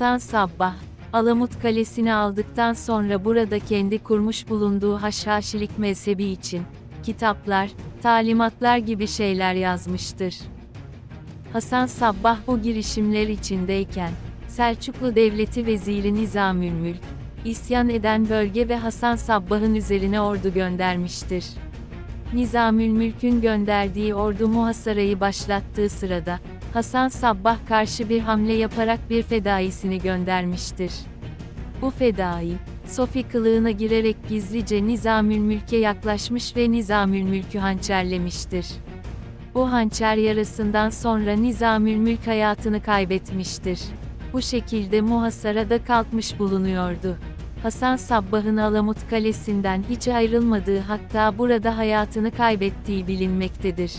Hasan Sabbah, Alamut Kalesi'ni aldıktan sonra burada kendi kurmuş bulunduğu haşhaşilik mezhebi için, kitaplar, talimatlar gibi şeyler yazmıştır. Hasan Sabbah bu girişimler içindeyken, Selçuklu Devleti Veziri Nizamülmülk, isyan eden bölge ve Hasan Sabbah'ın üzerine ordu göndermiştir. Nizamülmülk'ün gönderdiği ordu muhasarayı başlattığı sırada, Hasan Sabbah karşı bir hamle yaparak bir fedaisini göndermiştir. Bu fedai, Sofi kılığına girerek gizlice Nizamülmülk'e yaklaşmış ve Nizamülmülk'ü hançerlemiştir. Bu hançer yarasından sonra Nizamülmülk hayatını kaybetmiştir. Bu şekilde muhasarada kalkmış bulunuyordu. Hasan Sabbah'ın Alamut Kalesi'nden hiç ayrılmadığı hatta burada hayatını kaybettiği bilinmektedir.